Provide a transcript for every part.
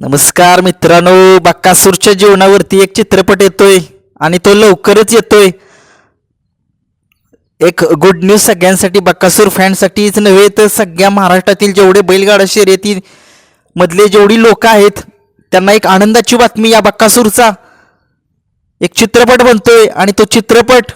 नमस्कार मित्रांनो बक्कासूरच्या जीवनावरती एक चित्रपट येतोय आणि तो लवकरच येतोय. एक गुड न्यूज सगळ्यांसाठी बक्कासूर फॅनसाठीच नव्हे तर सगळ्या महाराष्ट्रातील जेवढे बैलगाडा शर्यती मधले जेवढी लोक आहेत त्यांना एक आनंदाची बातमी या बक्कासूरचा एक चित्रपट बनतोय आणि तो चित्रपट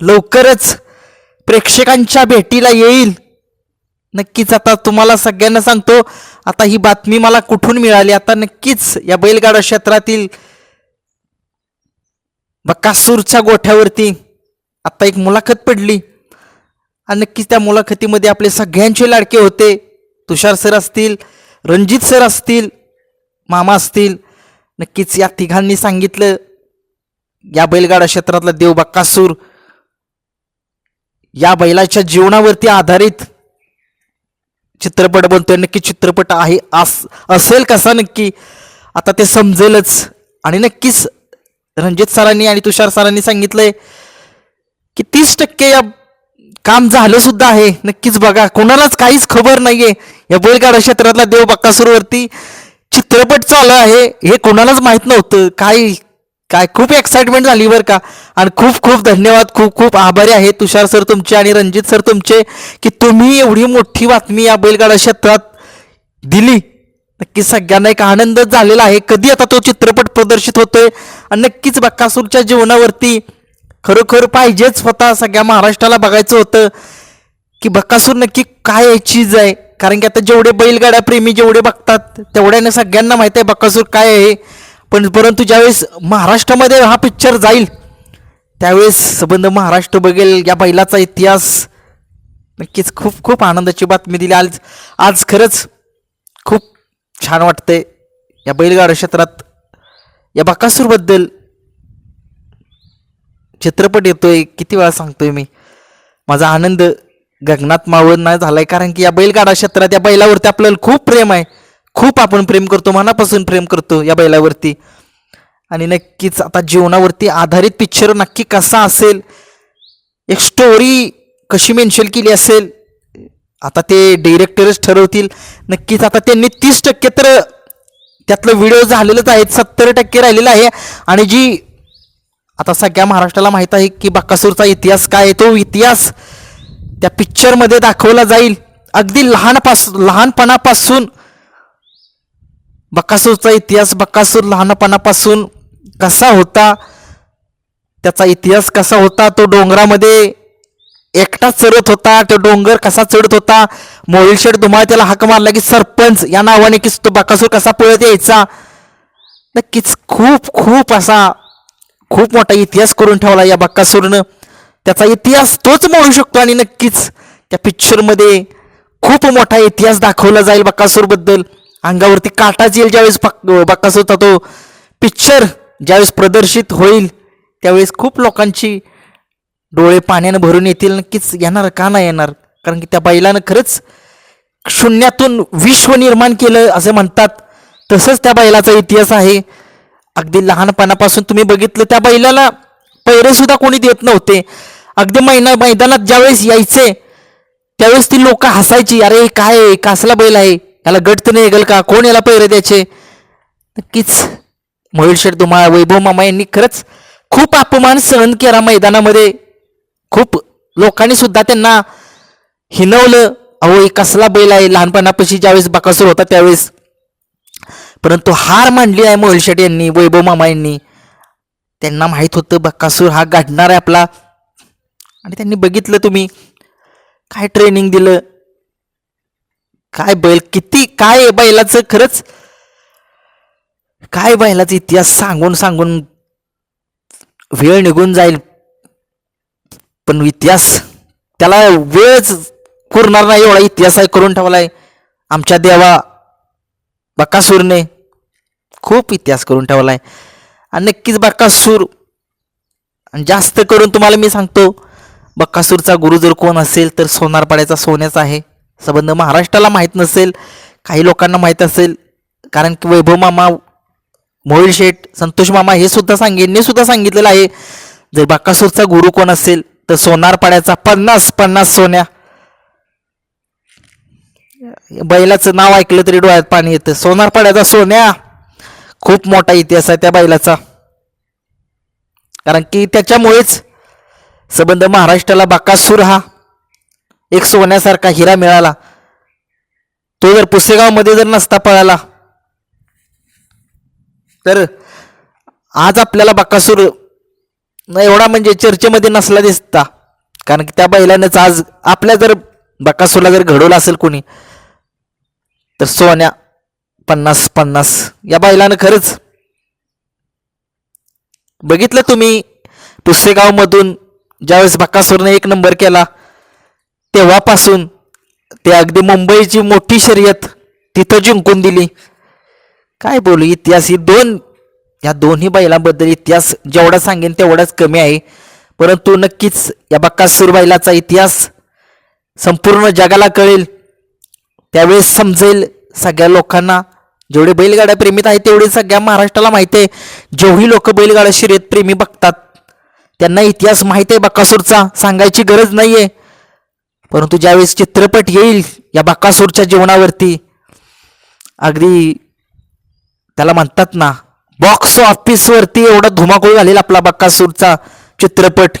लवकरच प्रेक्षकांच्या भेटीला येईल. नक्कीच आता तुम्हाला सगळ्यांना सांगतो आता ही बातमी मला कुठून मिळाली? आता नक्कीच या बैलगाडा क्षेत्रातील बकासूरच्या गोठ्यावरती आता एक मुलाखत पडली. आणि नक्कीच त्या मुलाखतीमध्ये आपले सगळ्यांचे लाडके होते. तुषार सर असतील रणजित सर असतील मामा असतील. नक्कीच या तिघांनी सांगितलं या बैलगाडा क्षेत्रातला देव बक्कासूर या बैलाच्या जीवनावरती आधारित चित्रपट बनतोय नक्की चित्रपट आहे अस असेल कसा नक्की? आता ते समजेलच. आणि नक्कीच रणजित सरांनी आणि तुषार सरांनी सांगितलंय की तीस टक्के या काम झालं सुद्धा आहे. नक्कीच बघा कोणालाच काहीच खबर नाहीये. या बैलगाडा क्षेत्रातला देव बक्कासूरवरती चित्रपट चालू आहे. हे कोणालाच माहीत नव्हतं. काय काय खूप एक्साइटमेंट झाली बरं का. आणि खूप खूप धन्यवाद खूप खूप आभारी आहे तुषार सर तुमचे आणि रणजित सर तुमचे की तुम्ही एवढी मोठी बातमी या बैलगाडा क्षेत्रात दिली. नक्की सगळ्यांना एक आनंद झालेला आहे. कधी आता तो चित्रपट प्रदर्शित होतोय? आणि नक्कीच बक्कासूरच्या जीवनावरती खरोखर पाहिजेच स्वतः सगळ्या महाराष्ट्राला बघायचं होतं की बक्कासूर नक्की काय चीज आहे? कारण की आता जेवढे बैलगाड्या प्रेमी जेवढे बघतात तेवढ्याने सगळ्यांना माहिती आहे बक्कासूर काय आहे. पण परंतु ज्यावेळेस महाराष्ट्रामध्ये हा पिक्चर जाईल त्यावेळेस संबंध महाराष्ट्र बघेल या बैलाचा इतिहास. नक्कीच खूप खूप आनंदाची बातमी दिली. आज आज खरंच खूप छान वाटतंय. या बैलगाडा क्षेत्रात या बकासूरबद्दल चित्रपट येतोय किती वेळा सांगतोय मी. माझा आनंद गगनात मावळ नाही झालाय कारण की या बैलगाडा क्षेत्रात या बैलावरती आपल्याला खूप प्रेम आहे. खूप आपण प्रेम करतो मनापासून प्रेम करतो या बैलावरती. आणि नक्कीच आता जीवनावरती आधारित पिक्चर नक्की कसा असेल एक स्टोरी कशी मेन्शन केली असेल आता ते डिरेक्टरच ठरवतील. नक्कीच आता त्यांनी तीस टक्के तर त्यातलं व्हिडिओ झालेलंच आहेत सत्तर टक्के राहिलेलं आहे. आणि जी आता सगळ्या महाराष्ट्राला माहीत आहे की बाकासूरचा इतिहास काय आहे तो इतिहास त्या पिक्चरमध्ये दाखवला जाईल. अगदी लहानपासून लहानपणापासून बक्कासूरचा इतिहास बक्कासूर लहानपणापासून कसा होता त्याचा इतिहास कसा होता तो डोंगरामध्ये एकटाच चढत होता तो डोंगर कसा चढत होता मोहिलशेड धुमाळ त्याला हाक मारला की सरपंच या नावाने की तो बकासूर कसा पळत यायचा? नक्कीच खूप खूप असा खूप मोठा इतिहास करून ठेवला या बक्कासूरनं त्याचा इतिहास तोच मोडू शकतो आणि नक्कीच त्या पिक्चरमध्ये खूप मोठा इतिहास दाखवला जाईल बक्कासूरबद्दल अंगावरती काटाच येईल ज्यावेळेस बक होता तो पिक्चर ज्यावेळेस प्रदर्शित होईल त्यावेळेस खूप लोकांची डोळे पाण्यानं भरून येतील. नक्कीच येणार का नाही येणार? कारण की त्या बैलानं खरंच शून्यातून विश्व निर्माण केलं असं म्हणतात. तसंच त्या बैलाचा इतिहास आहे. अगदी लहानपणापासून तुम्ही बघितलं त्या बैलाला पैरेसुद्धा कोणी देत नव्हते. अगदी मैना मैदानात ज्यावेळेस यायचे त्यावेळेस ती लोक हसायची अरे काय आहे? कसला बैल आहे? याला गट तर नाही का? कोण याला पैरे द्यायचे? नक्कीच मोहिल शेठ धुमाळ वैभव मामा यांनी खरंच खूप अपमान सहन केला मैदानामध्ये. खूप लोकांनी सुद्धा त्यांना हिनवलं. अहो एक कसला बैल आहे लहानपणापाशी ज्यावेळेस बकासूर होता त्यावेळेस. परंतु हार मांडली आहे मोहिल शेठ यांनी वैभव मामा यांनी. त्यांना माहीत होतं बक्कासूर हा गाठणार आहे आपला. आणि त्यांनी बघितलं तुम्ही. काय ट्रेनिंग दिलं? काय बैल किती काय बैलाचं खरंच? काय बैलाचा इतिहास सांगून सांगून वेळ निघून जाईल. पण इतिहास त्याला वेळच पुरणार नाही एवढा इतिहास आहे करून ठेवलाय. आमच्या देवा बकासूरने खूप इतिहास करून ठेवलाय. आणि नक्कीच बक्कासूर आणि जास्त करून तुम्हाला मी सांगतो बक्कासूरचा गुरु जर कोण असेल तर सोनारपाड्याचा सोन्याचा आहे. संबंध महाराष्ट्राला माहीत नसेल काही लोकांना माहीत असेल कारण की वैभव मामा मोहिल शेठ संतोष मामा हे सुद्धा सांगेंनी सुद्धा सांगितलेलं आहे. जर बाकासूरचा गुरु कोण असेल तर सोनारपाड्याचा पन्नास पन्नास सोन्या. बैलाचं नाव ऐकलं तरी डोळ्यात पाणी येतं. सोनारपाड्याचा सोन्या खूप मोठा इतिहास आहे त्या बैलाचा. कारण की त्याच्यामुळेच संबंध महाराष्ट्राला बाकासूर हा एक सोन्यासारखा हिरा मिळाला. तो जर पुसेगावमध्ये जर नसता पळाला तर आज आपल्याला बक्कासूर एवढा म्हणजे चर्चेमध्ये नसला दिसता. कारण की त्या बैलानंच आज आपल्या जर बकासूरला जर घडवलं असेल कोणी तर सोन्या पन्नास पन्नास या बैलानं खरंच. बघितलं तुम्ही पुसेगावमधून ज्यावेळेस बक्कासूरनं एक नंबर केला तेव्हापासून ते अगदी मुंबईची मोठी शर्यत तिथं जिंकून दिली. काय बोलू इतिहास ही दोन या दोन्ही बैलांबद्दल इतिहास जेवढा सांगेन तेवढाच कमी आहे. परंतु नक्कीच या बक्कासूर बैलाचा इतिहास संपूर्ण जगाला कळेल. त्यावेळेस समजेल सगळ्या लोकांना. जेवढे बैलगाड्या प्रेमीत आहेत तेवढे सगळ्या महाराष्ट्राला माहिती आहे. जेवढी लोक बैलगाड्या शर्यत प्रेमी बघतात त्यांना इतिहास माहिती आहे बक्कासूरचा. सांगायची गरज नाही आहे परंतु ज्यावेळेस चित्रपट येईल या बकासूरच्या जीवनावरती अगदी त्याला म्हणतात ना बॉक्स ऑफिसवरती एवढा धुमाकूळ घालेल आपला बक्कासूरचा चित्रपट.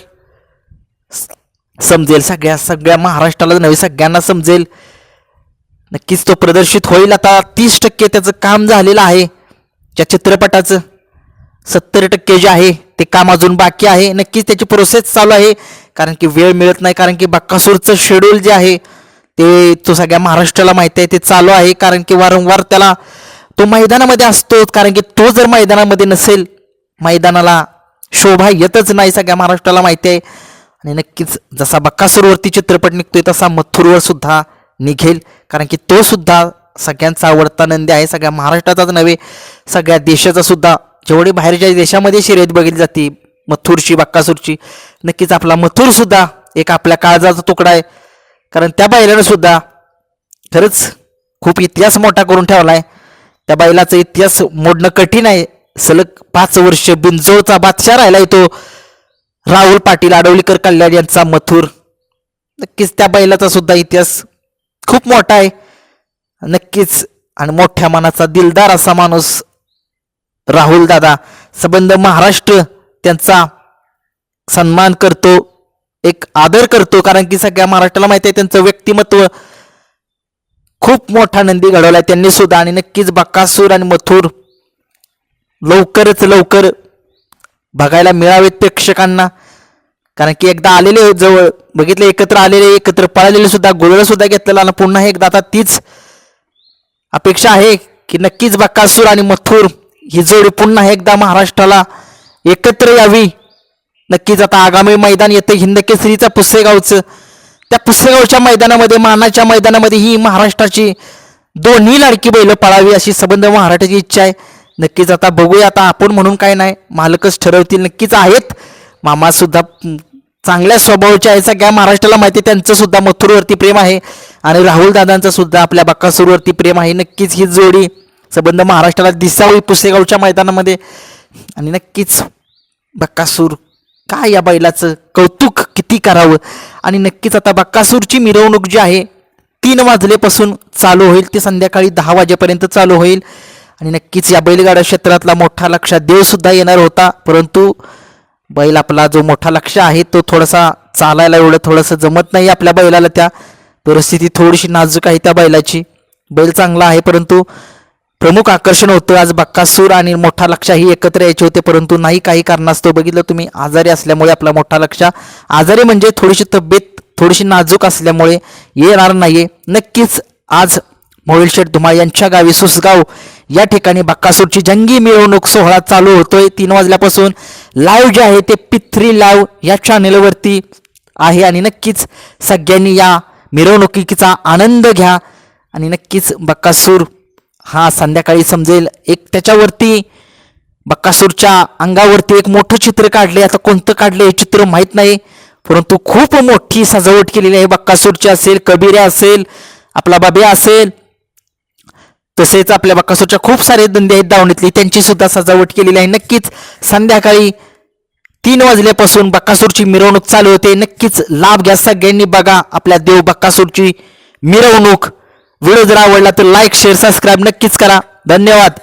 समजेल सगळ्या सगळ्या महाराष्ट्राला नव्हे सगळ्यांना समजेल. नक्कीच तो प्रदर्शित होईल. आता तीस टक्के त्याचं काम झालेलं आहे त्या चित्रपटाचं. सत्तर टक्के जे आहे ते काम अजून बाकी आहे. नक्कीच त्याची प्रोसेस चालू आहे. कारण की वेळ मिळत नाही कारण की बक्कासूरचं शेड्यूल जे आहे ते तो सगळ्या महाराष्ट्राला माहिती आहे ते चालू आहे कारण की वारंवार त्याला तो मैदानामध्ये असतो कारण की तो जर मैदानामध्ये नसेल मैदानाला शोभा येतच नाही सगळ्या महाराष्ट्राला माहिती आहे. आणि नक्कीच जसा बक्कासूरवरती चित्रपट निघतोय तसा मथुरवर सुद्धा निघेल कारण की तो सुद्धा सगळ्यांचा आवडता नंदी आहे सगळ्या महाराष्ट्राचाच नव्हे सगळ्या देशाचा सुद्धा जेवढी बाहेरच्या देशामध्ये शर्यत बघितली जाते मथुरची बक्कासूरची नक्कीच आपला मथुर सुद्धा एक आपल्या काळजाचा तुकडा आहे. कारण त्या बैलानं सुद्धा खरंच खूप इतिहास मोठा करून ठेवला आहे. त्या बैलाचा इतिहास मोडणं कठीण आहे. सलग पाच वर्ष बिनजोळचा बादशाह राहिलाय तो राहुल पाटील आडवलीकर कल्याण यांचा मथुर. नक्कीच त्या बैलाचा सुद्धा इतिहास खूप मोठा आहे. नक्कीच आणि मोठ्या मनाचा दिलदार असा माणूस राहुल दादा. संबंध महाराष्ट्र त्यांचा सन्मान करतो एक आदर करतो कारण की सगळ्या महाराष्ट्राला माहिती आहे त्यांचं व्यक्तिमत्व खूप मोठा नंदी घडवलाय. त्यांनी सुद्धा आणि नक्कीच बक्कासूर आणि मथुर लवकरच लवकर बघायला मिळावेत प्रेक्षकांना. कारण की एकदा आलेले जवळ बघितले एकत्र आलेले एकत्र पळालेले सुद्धा गोळलं सुद्धा घेतलेला आणि पुन्हा एकदा आता तीच अपेक्षा आहे की नक्कीच बक्कासूर आणि मथुर ही जोडी पुन्हा एकदा महाराष्ट्राला एकत्र यावी. नक्कीच आता आगामी मैदान येते. हिंद केसरीचा पुसेगावचं. त्या पुसेगावच्या मैदानामध्ये मानाच्या मैदानामध्ये ही महाराष्ट्राची दोन्ही लाडकी बैलं पळावी अशी संबंध महाराष्ट्राची इच्छा आहे. नक्कीच आता बघूया आता आपण म्हणून काय नाही. मालकच ठरवतील नक्कीच आहेत. मामा सुद्धा चांगल्या स्वभावाचे आहे. सगळ्या महाराष्ट्राला माहिती आहे, त्यांचं सुद्धा मथुरवरती प्रेम आहे. आणि राहुल दादांचं सुद्धा आपल्या बक्कासूरवरती प्रेम आहे. नक्कीच ही जोडी संबंध महाराष्ट्राला दिसावी पुसेगावच्या मैदानामध्ये. आणि नक्कीच बक्कासूर काय या बैलाचं कौतुक किती करावं? आणि नक्कीच आता बक्कासूरची मिरवणूक जी आहे तीन वाजलेपासून चालू होईल. ती संध्याकाळी दहा वाजेपर्यंत चालू होईल. आणि नक्कीच या बैलगाडा क्षेत्रातला मोठा लक्षात देवसुद्धा येणार होता. परंतु बैल आपला जो मोठा लक्ष आहे तो थोडासा चालायला एवढं थोडंसं जमत नाही आपल्या बैलाला त्या परिस्थिती थोडीशी नाजूक आहे त्या बैलाची. बैल चांगला आहे परंतु प्रमुख आकर्षण होतं. आज बक्कासूर आणि मोठा लक्ष ही एकत्र यायचे होते परंतु नाही काही कारणास्तव बघितलं तुम्ही आजारी असल्यामुळे आपला मोठा लक्ष आजारी म्हणजे थोडीशी तब्येत थोडीशी नाजूक असल्यामुळे येणार नाहीये. नक्कीच आज मोहिलशेठ धुमाळ यांच्या गावी सुसगाव या ठिकाणी बक्कासूरची जंगी मिरवणूक सोहळा चालू होतोय. तीन वाजल्यापासून लाईव्ह जे आहे ते पिथ्री लाईव्ह या चॅनेलवरती आहे आणि नक्कीच सगळ्यांनी या मिरवणुकीचा आनंद घ्या आणि नक्कीच बक्कासूर हा संध्याकाळी समजेल एक त्याच्यावरती बक्कासूरच्या अंगावरती एक मोठं चित्र काढले. आता कोणतं काढले हे चित्र माहीत नाही परंतु खूप मोठी सजावट केलेली आहे. बक्कासूरची असेल कबिऱ्या असेल आपला बाब्या असेल तसेच आपल्या बक्कासूरच्या खूप सारे धंदे आहेत दावणीतली. त्यांची सुद्धा सजावट केलेली आहे. नक्कीच संध्याकाळी तीन वाजल्यापासून बक्कासूरची मिरवणूक चालू होते. नक्कीच लाभ घ्या सगळ्यांनी. बघा आपल्या देव बक्कासूरची मिरवणूक व्हिडिओ जर आवडला तर लाईक शेअर सबस्क्राईब नक्कीच करा. धन्यवाद.